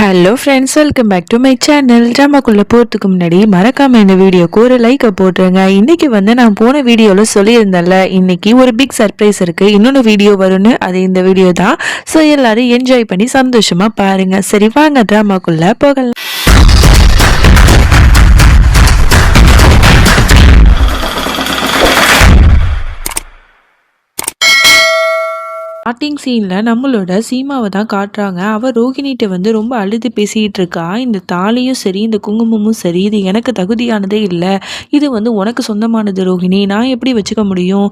Hello friends welcome back to my channel ட்ராமாக்குள்ளே போகிறதுக்கு முன்னாடி மறக்காமல் இந்த வீடியோக்கு ஒரு லைக்கை போட்டுருங்க. இன்றைக்கி வந்து நான் போன வீடியோவில் சொல்லியிருந்தேன்ல இன்னைக்கு ஒரு பிக் சர்ப்ரைஸ் இருக்குது இன்னொன்று வீடியோ வரும்னு அது இந்த வீடியோ தான் ஸோ எல்லோரும் என்ஜாய் பண்ணி சந்தோஷமாக பாருங்கள் சரி வாங்க ட்ராமாக்குள்ளே போகலாம். ஸ்டார்டிங் சீனில் நம்மளோட சீமாவை தான் காட்டுறாங்க. அவள் ரோகிணிகிட்ட வந்து ரொம்ப அழுது பேசிகிட்டு இருக்கா. இந்த தாலியும் சரி இந்த குங்குமமும் சரி இது எனக்கு தகுதியானதே இல்லை. இது வந்து உனக்கு சொந்தமானது ரோகிணி நான் எப்படி வச்சுக்க முடியும்?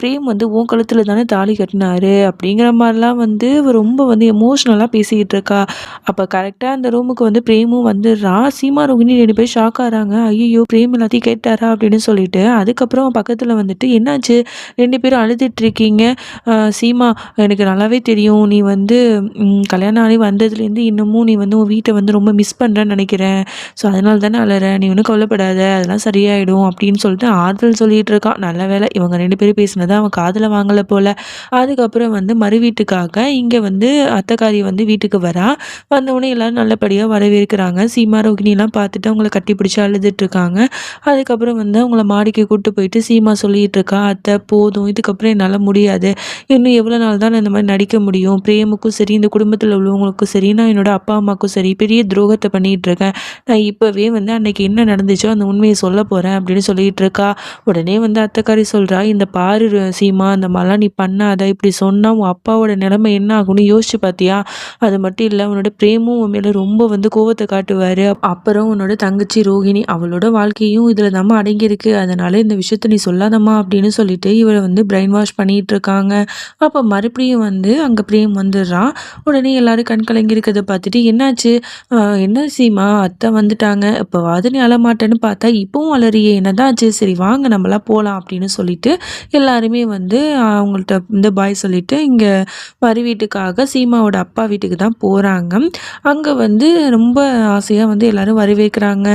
பிரேம் வந்து உன் கழுத்தில் தானே தாலி கட்டினாரு அப்படிங்கிற மாதிரிலாம் வந்து ரொம்ப வந்து எமோஷ்னலாக பேசிக்கிட்டு இருக்கா. அப்போ கரெக்டாக அந்த ரூமுக்கு வந்து பிரேமும் வந்துடுறா. சீமா ரோகிணி ரெண்டு பேர் ஷாக் ஆகிறாங்க ஐயோ பிரேம் எல்லாத்தையும் கேட்டாரா அப்படின்னு சொல்லிட்டு. அதுக்கப்புறம் பக்கத்தில் வந்துட்டு என்னாச்சு? ரெண்டு பேரும் அழுதுட்டு இருக்கீங்க. சீமா எனக்கு நல்லாவே தெரியும். நீ வந்து கல்யாணம் ஆகி வந்ததுலேருந்து இன்னமும் நீ வந்து உன் வீட்டை வந்து ரொம்ப மிஸ் பண்ணுறேன்னு நினைக்கிறேன். ஸோ அதனால தானே அழற நீ ஒன்றும் கவலைப்படாத அதெல்லாம் சரியாயிடும் அப்படின்னு சொல்லிட்டு ஆறுதல் சொல்லிகிட்டு இருக்கான். நல்ல வேலை இவங்க ரெண்டு பேரும் பேசினதை அவன் காதில் வாங்கலை போல். அதுக்கப்புறம் வந்து மறு வீட்டுக்காக இங்கே வந்து அத்தைக்காரி வந்து வீட்டுக்கு வரா. வந்தவுடனே எல்லோரும் நல்லபடியாக வரவேற்கிறாங்க. சீமா ரோகிணிலாம் பார்த்துட்டு அவங்கள கட்டி பிடிச்சி அழுதுட்டு இருக்காங்க. அதுக்கப்புறம் வந்து அவங்கள மாடிக்கு கூப்பிட்டு போயிட்டு சீமா சொல்லிகிட்டு இருக்கா அத்தை போதும். இதுக்கப்புறம் என்னால் முடியாது. இன்னும் எவ்வளோ நாள் தான் நான் இந்த மாதிரி நடிக்க முடியும். பிரேமுக்கும் சரி இந்த குடும்பத்தில் உள்ளவங்களுக்கும் சரி நான் என்னோட அப்பா அம்மாவுக்கும் சரி பெரிய துரோகத்தை பண்ணிகிட்டு இருக்கேன். நான் இப்போவே வந்து அன்னைக்கு என்ன நடந்துச்சோ அந்த உண்மையை சொல்ல போகிறேன் அப்படின்னு சொல்லிட்டு இருக்கா. உடனே வந்து அத்தைக்காரி சொல்கிறா இந்த பாரு சீமா அந்த மாதிரிலாம் நீ பண்ணாத. இப்படி சொன்னால் உன் அப்பாவோட நிலைமை என்ன ஆகும்னு யோசிச்சு பார்த்தியா அது மட்டும் இல்லை உன்னோட பிரேமும் உன் மேலே ரொம்ப வந்து கோவத்தை காட்டுவார். அப்புறம் உன்னோட தங்கச்சி ரோகிணி அவளோட வாழ்க்கையும் இதில் தான் அடங்கியிருக்கு. அதனால இந்த விஷயத்த நீ சொல்லாதம்மா அப்படின்னு சொல்லிட்டு இவரை வந்து பிரெயின் வாஷ் பண்ணிகிட்டு இருக்காங்க. அப்போ மறுபடியும் வந்து அங்கே பிரேம் வந்துடுறான் உடனே எல்லாரும் கண் கலங்கி இருக்கிறத பார்த்துட்டு என்னாச்சு? என்ன சீமா? அத்தை வந்துட்டாங்க. இப்போ நீ அழமாட்டேன்னு பார்த்தா இப்போவும் அலறியே என்னதான் ஆச்சு? சரி வாங்க நம்மளாம் போகலாம் அப்படின்னு சொல்லிட்டு எல்லாருமே வந்து அவங்கள்ட்ட இந்த பாய் சொல்லிட்டு இங்கே மறு வீட்டுக்காக சீமாவோட அப்பா வீட்டுக்கு தான் போகிறாங்க அங்கே வந்து ரொம்ப ஆசையாக வந்து எல்லோரும் வரவேற்கிறாங்க.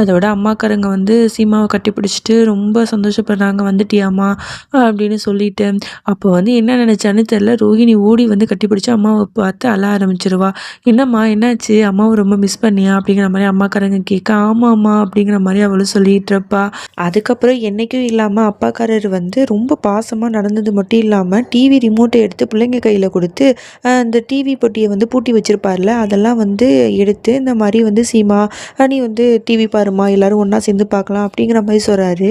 அதோட அம்மாக்காரங்க வந்து சீமாவை கட்டி பிடிச்சிட்டு ரொம்ப சந்தோஷப்படுறாங்க வந்துட்டியாமா அப்படின்னு சொல்லிட்டு அப்போ வந்து என்ன நினச்சான்னு தெரில ரோஹிணி ஓடி வந்து கட்டிப்பிடிச்சு அம்மாவை பார்த்து அழ ஆரம்பிச்சிருவா. என்னம்மா என்னாச்சு? அம்மாவை ரொம்ப மிஸ் பண்ணியா? அப்படிங்கிற மாதிரி அம்மாக்காரங்க கேட்க ஆமாம்மா அப்படிங்கிற மாதிரி அவளும் சொல்லிட்டு இருப்பா. அதுக்கப்புறம் என்றைக்கும் இல்லாமல் அப்பாக்காரர் வந்து ரொம்ப பாசமாக நடந்தது மட்டும் இல்லாமல் டிவி ரிமோட்டை எடுத்து பிள்ளைங்க கையில் கொடுத்து அந்த டிவி பொட்டியை வந்து பூட்டி வச்சுருப்பார்ல அதெல்லாம் வந்து எடுத்து இந்த மாதிரி வந்து சீமா நீ வந்து டிவி பாருமா எல்லோரும் ஒன்றா சேர்ந்து பார்க்கலாம் அப்படிங்கிற மாதிரி சொல்கிறாரு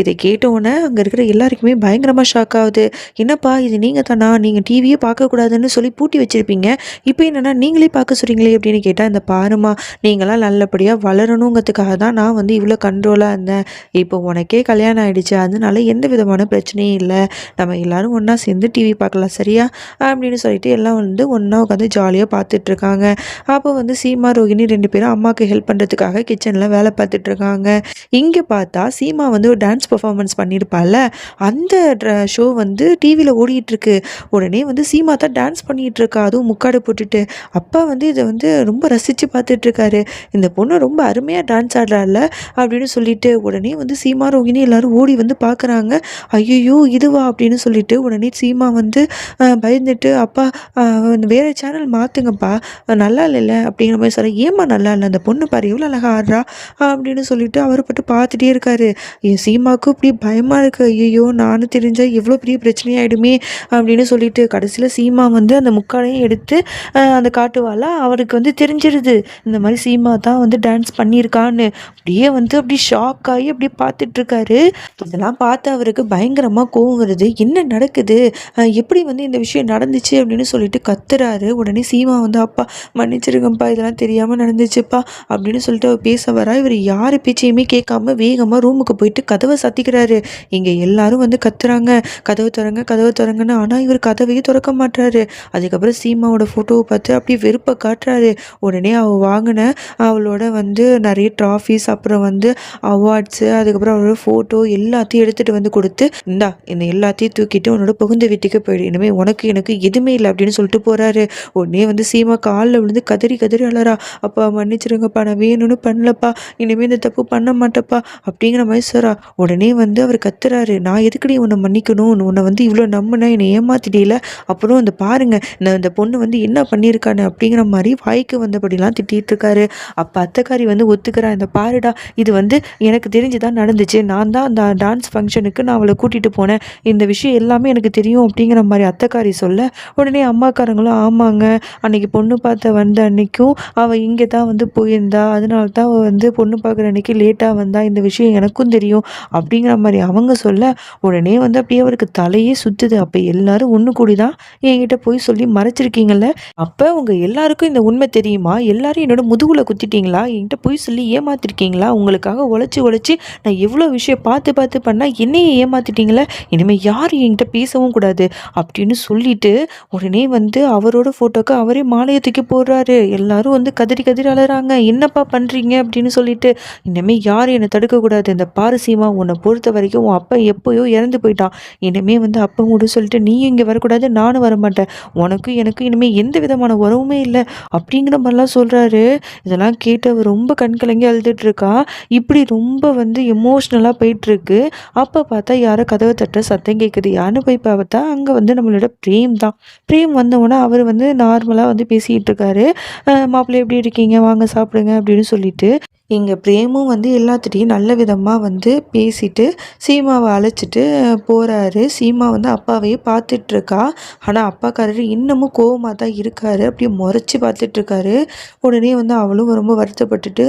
இதை கேட்டவுடனே அங்கே இருக்கிற எல்லாருக்குமே பயங்கரமாக ஷாக் ஆகுது. என்னப்பா இது நீங்கள் தானா நீங்கள் நீங்கள் டிவியே பார்க்கக்கூடாதுன்னு சொல்லி பூட்டி வச்சுருப்பீங்க. இப்போ என்னென்னா நீங்களே பார்க்க சொல்கிறீங்களே அப்படின்னு கேட்டால் இந்த பாருமா நீங்களாம் நல்லபடியாக வளரணுங்கிறதுக்காக தான் நான் வந்து இவ்வளோ கண்ட்ரோலாக இருந்தேன். இப்போ உனக்கே கல்யாணம் ஆகிடுச்சு அதனால எந்த விதமான பிரச்சனையும் இல்லை. நம்ம எல்லோரும் ஒன்றா சேர்ந்து டிவி பார்க்கலாம் சரியா? அப்படின்னு சொல்லிட்டு எல்லாம் வந்து ஒன்றா உட்காந்து ஜாலியாக பார்த்துட்ருக்காங்க. அப்போ வந்து சீமா ரோகிணி ரெண்டு பேரும் அம்மாவுக்கு ஹெல்ப் பண்ணுறதுக்காக கிச்சனில் வேலை பார்த்துட்ருக்காங்க. இங்கே பார்த்தா சீமா வந்து ஒரு டான்ஸ் பர்ஃபார்மன்ஸ் பண்ணியிருப்பாள்ல அந்த ஷோ வந்து டிவியில் ஓடிட்டுருக்கு உடனே வந்து சீமா தான் டான்ஸ் பண்ணிகிட்டு இருக்கா அதுவும் முக்காடு போட்டுட்டு. அப்பா வந்து இதை வந்து ரொம்ப ரசித்து பார்த்துட்ருக்காரு இந்த பொண்ணு ரொம்ப அருமையாக டான்ஸ் ஆடுறாள் அப்படின்னு சொல்லிட்டு உடனே வந்து சீமா ரோகிணி எல்லோரும் ஓடி வந்து பார்க்குறாங்க. ஐயோ இதுவா அப்படின்னு சொல்லிட்டு உடனே சீமா வந்து பயந்துட்டு அப்பா அஹ், வேற சேனல் மாற்றுங்கப்பா நல்லா இல்லைல்ல? அப்படிங்கிற மாதிரி சொல்ல ஏம்மா நல்லா இல்லை? அந்த பொண்ணு பாரு எவ்வளோ அழகா ஆடுறா. அப்படின்னு சொல்லிட்டு அவர் பட்டு பார்த்துட்டே இருக்காரு. என் சீமாவுக்கு இப்படி பயமாக இருக்கு. ஐயோ நானும் தெரிஞ்சால் எவ்வளோ பெரிய பிரச்சனையாயிடுமே. அப்படின்னு சொல்லிட்டு கடைசியில் சீமா வந்து அந்த முக்காலையும் எடுத்து அந்த காட்டுவாளா? அவருக்கு வந்து தெரிஞ்சிருது இந்த மாதிரி சீமா தான் வந்து டான்ஸ் பண்ணியிருக்கான்னு. அப்படியே வந்து அப்படி ஷாக் ஆகி அப்படியே பார்த்துட்டு இருக்காரு இதெல்லாம் பார்த்து அவருக்கு பயங்கரமாக கோவம் வருது. என்ன நடக்குது? எப்படி வந்து இந்த விஷயம் நடந்துச்சு அப்படின்னு சொல்லிட்டு கத்துறாரு. உடனே சீமா வந்து அப்பா மன்னிச்சிருங்கப்பா இதெல்லாம் தெரியாமல் நடந்துச்சுப்பா அப்படின்னு சொல்லிட்டு அவர் பேச வரா இவர் யார் பேச்சையுமே கேட்காம வேகமாக ரூமுக்கு போயிட்டு கதவை சத்திக்கிறாரு. இங்கே எல்லாரும் வந்து கத்துறாங்க. கதவை திறங்க கதவை திறங்கன்னு. ஆனால் இவர் கதவையே திறக்க மாட்டாரு அதுக்கப்புறம் சீமாவோட ஃபோட்டோவை பார்த்து அப்படியே வெறுப்பை காட்டுறாரு. உடனே அவள் வாங்கின அவளோட வந்து நிறைய ட்ராஃபிஸ் அப்புறம் வந்து அவார்ட்ஸு அதுக்கப்புறம் அவளோட ஃபோட்டோ எல்லாத்தையும் எடுத்துகிட்டு வந்து கொடுத்து இந்தா இந்த எல்லாத்தையும் தூக்கிட்டு உன்னோட புகுந்த வீட்டுக்கு போயிடு. இனிமேல் உனக்கு எனக்கு எதுவுமே இல்லை அப்படின்னு சொல்லிட்டு போகிறாரு உடனே வந்து சீமா காலில் விழுந்து கதறி கதறி அழறா. அப்பா மன்னிச்சிருங்கப்பா நான் வேணும்னு பண்ணலப்பா. இனிமேல் இந்த தப்பு பண்ண மாட்டேப்பா. அப்படிங்கிற மாதிரி சொல்கிறா உடனே வந்து அவர் கத்துறாரு. நான் எதுக்குடி உன்னை மன்னிக்கணும்? உன்னை வந்து இவ்வளோ நம்பினேன் என்னை ஏமாத்திட்டில. அப்புறம் அந்த பாருங்க நான் இந்த பொண்ணு வந்து என்ன பண்ணியிருக்கானு அப்படிங்கிற மாதிரி வாய்க்கு வந்தபடிலாம் திட்டிகிட்டு இருக்காரு. அப்போ அத்தைக்காரி வந்து ஒத்துக்கிறா இந்த பாருடா இது வந்து எனக்கு தெரிஞ்சு தான் நடந்துச்சு. நான் தான் அந்த டான்ஸ் ஃபங்க்ஷனுக்கு நான் அவளை கூட்டிகிட்டு போனேன். இந்த விஷயம் எல்லாமே எனக்கு தெரியும் அப்படிங்கிற மாதிரி அத்தைக்காரி சொல்ல உடனே அம்மாக்காரங்களும் ஆமாங்க அன்னைக்கு பொண்ணு பார்த்த வந்த அன்னைக்கும் அவள் இங்கே தான் வந்து போயிருந்தா அதனால தான் அவள் வந்து பொண்ணு பார்க்குற அன்னைக்கு லேட்டாக வந்தா இந்த விஷயம் எனக்கும் தெரியும் அப்படிங்கிற மாதிரி அவங்க சொல்ல உடனே வந்து அப்படியே அவருக்கு தலையே சுற்றுது அப்போ எல்லாரும் ஒன்று கூடி தான் என்கிட்ட போய் சொல்லி மறைச்சிருக்கீங்கல்ல? அப்போ உங்கள் எல்லாருக்கும் இந்த உண்மை தெரியுமா? எல்லாரும் என்னோட முதுகுல குத்திட்டீங்களா? என்கிட்ட போய் சொல்லி ஏமாத்திருக்கீங்களா? உங்களுக்காக உழைச்சி உழைச்சி நான் எவ்வளோ விஷயம் பார்த்து பார்த்து பண்ணால் என்னையே ஏமாத்திட்டீங்களே? இனிமேல் யாரும் என்கிட்ட பேசவும் கூடாது. அப்படின்னு சொல்லிட்டு உடனே வந்து அவரோட ஃபோட்டோக்கு அவரே மாலையை தூக்கி போடுறாரு. எல்லாரும் வந்து கதறி கதறி அழறாங்க என்னப்பா பண்ணுறீங்க அப்படின்னு சொல்லிட்டு இனிமேல் யாரும் என்னை தடுக்கக்கூடாது இந்த பாரசீமா உன்னை பொறுத்த வரைக்கும் உன் அப்பா எப்போயோ இறந்து போயிட்டான். இனிமேல் வந்து அப்பா கூட சொல்லிட்டு நீ இங்கே வரக்கூடாது நானும் வரமாட்டேன். உனக்கும் எனக்கும் இனிமேல் எந்த விதமான உறவுமே இல்லை. அப்படிங்கிற மாதிரிலாம் சொல்கிறாரு இதெல்லாம் கேட்டு அவர் ரொம்ப கண் கலங்கி இப்படி ரொம்ப வந்து எமோஷ்னலாக போயிட்டுருக்கு. அப்போ பார்த்தா யாரோ கதவை தட்ட சத்தம் கேட்குது யாருன்னு போய் பார்த்தா அங்கே வந்து நம்மளோட பிரேம் தான். பிரேம் வந்தவுடனே அவர் வந்து நார்மலாக வந்து பேசிகிட்டு இருக்காரு. மாப்பிள்ளை எப்படி இருக்கீங்க? வாங்க சாப்பிடுங்க அப்படின்னு சொல்லிட்டு எங்கள் பிரேமும் வந்து எல்லாத்துட்டையும் நல்ல விதமாக வந்து பேசிட்டு சீமாவை அழைச்சிட்டு போகிறாரு சீமா வந்து அப்பாவையே பார்த்துட்ருக்கா. ஆனால் அப்பாக்காரர் இன்னமும் கோவமாக தான் இருக்கார். அப்படியே முறைச்சி பார்த்துட்ருக்காரு. உடனே வந்து அவளும் ரொம்ப வருத்தப்பட்டுட்டு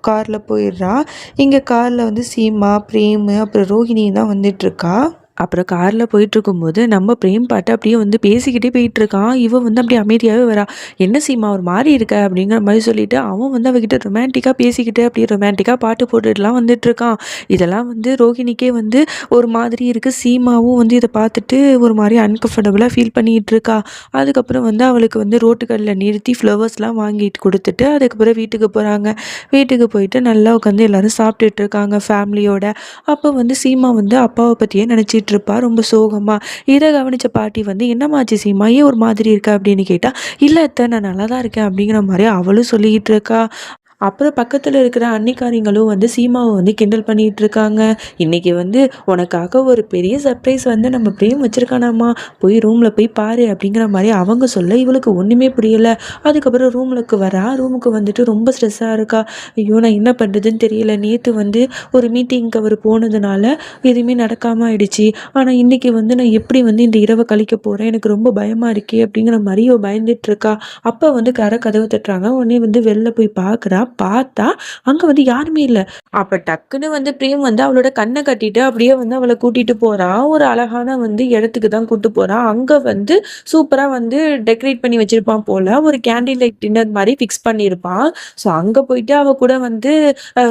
காரில் போயிடுறா. இங்கே காரில் வந்து சீமா பிரேமு அப்புறம் ரோஹிணியும் தான் வந்துட்டுருக்கா அப்புறம் காரில் போயிட்டுருக்கும்போது நம்ம பிரேம் பாட்டு அப்படியே வந்து பேசிக்கிட்டே போயிட்டுருக்கான். இவன் வந்து அப்படியே அமைதியாகவே வரா. என்ன சீமா ஒரு மாதிரி இருக்க? அப்படிங்கிற மாதிரி சொல்லிட்டு அவன் வந்து அவகிட்ட ரொமான்டிக்காக பேசிக்கிட்டு அப்படியே ரொமான்டிக்காக பாட்டு போட்டுட்டுலாம் வந்துட்டுருக்கான். இதெல்லாம் வந்து ரோஹிணிக்கே வந்து ஒரு மாதிரி இருக்குது சீமாவும் வந்து இதை பார்த்துட்டு ஒரு மாதிரி அன்கம்ஃபர்டபுளாக ஃபீல் பண்ணிகிட்டு இருக்கா அதுக்கப்புறம் வந்து அவளுக்கு வந்து ரோட்டுக்கடலில் நிறுத்தி ஃப்ளவர்ஸ்லாம் வாங்கிட்டு கொடுத்துட்டு அதுக்கப்புறம் வீட்டுக்கு போகிறாங்க வீட்டுக்கு போயிட்டு நல்லா உட்காந்து எல்லோரும் சாப்பிட்டுட்டு இருக்காங்க ஃபேமிலியோட அப்போ வந்து சீமா வந்து அப்பாவை பற்றியே நினச்சிட்டு இருப்பா ரொம்ப சோகமாக இதை கவனித்த பாட்டி வந்து என்னமாச்சு சீமா ஏன் ஒரு மாதிரி இருக்கா? அப்படின்னு கேட்டால் இல்லை அத்தை நான் நல்லா தான் இருக்கேன். அப்படிங்கிற மாதிரி அவளும் சொல்லிக்கிட்டு இருக்கா. அப்புறம் பக்கத்தில் இருக்கிற அன்னிக்காரிங்களும் வந்து சீமாவை வந்து கிண்டல் பண்ணிகிட்டு இருக்காங்க. இன்றைக்கி வந்து உனக்காக ஒரு பெரிய சர்ப்ரைஸ் வந்து நம்ம பிரேம் வச்சுருக்கானாம்மா போய் ரூமில் போய் பாரு அப்படிங்கிற மாதிரி அவங்க சொல்ல இவளுக்கு ஒன்றுமே புரியலை. அதுக்கப்புறம் ரூமுக்கு வரா? ரூமுக்கு வந்துட்டு ரொம்ப ஸ்ட்ரெஸ்ஸாக இருக்கா? ஐயோ நான் என்ன பண்ணுறதுன்னு தெரியல. நேற்று வந்து ஒரு மீட்டிங்க்கு அவர் போனதுனால எதுவுமே நடக்காமல் ஆயிடுச்சு. ஆனால் இன்றைக்கி வந்து நான் எப்படி வந்து இந்த இரவை கழிக்க போகிறேன் எனக்கு ரொம்ப பயமாக இருக்கே அப்படிங்கிற மாதிரி பயந்துட்டு இருக்கா. அப்போ வந்து கரை கதவை தட்டுறாங்க. உடனே வந்து வெளில போய் பார்க்குறா பார்த்தா அங்கே வந்து யாருமே இல்லை. அப்போ டக்குன்னு வந்து பிரேம் வந்து அவளோட கண்ணை கட்டிட்டு அப்படியே வந்து அவளை கூட்டிட்டு போகிறான் ஒரு அழகான வந்து இடத்துக்கு தான் கூட்டு போகிறான் அங்கே வந்து சூப்பராக வந்து டெக்கரேட் பண்ணி வச்சிருப்பான் போல. ஒரு கேண்டில் லைட் டின்னர் மாதிரி ஃபிக்ஸ் பண்ணியிருப்பான். ஸோ அங்கே போயிட்டு அவள் கூட வந்து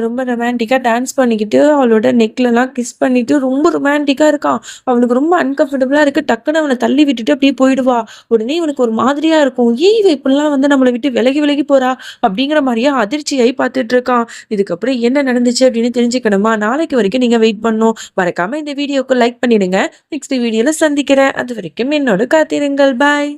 ரொம்ப ரொமான்டிக்காக டான்ஸ் பண்ணிக்கிட்டு அவளோட நெக்லலாம் கிஸ் பண்ணிட்டு ரொம்ப ரொமான்டிக்காக இருக்கான் அவனுக்கு ரொம்ப அன்கம்ஃபர்டபுளாக இருக்கு. டக்குன்னு அவனை தள்ளி விட்டுட்டு அப்படியே போயிடுவா. உடனே இவனுக்கு ஒரு மாதிரியா இருக்கும். ஏன் இவ இப்படிலாம் வந்து நம்மளை விட்டு விலகி விலகி போறா அப்படிங்கிற மாதிரியே அதிர்ச்சி அதிர்ச்சியாகி பார்த்துட்டு இருக்கான் இதுக்கப்புறம் என்ன நடந்துச்சு அப்படின்னு தெரிஞ்சுக்கணுமா? நாளைக்கு வரைக்கும் நீங்கள் வெயிட் பண்ணும். மறக்காமல் இந்த வீடியோக்கு லைக் பண்ணிடுங்க. நெக்ஸ்ட் வீடியோவில் சந்திக்கிறேன். அது வரைக்கும் என்னோட காத்திருங்கள். பாய்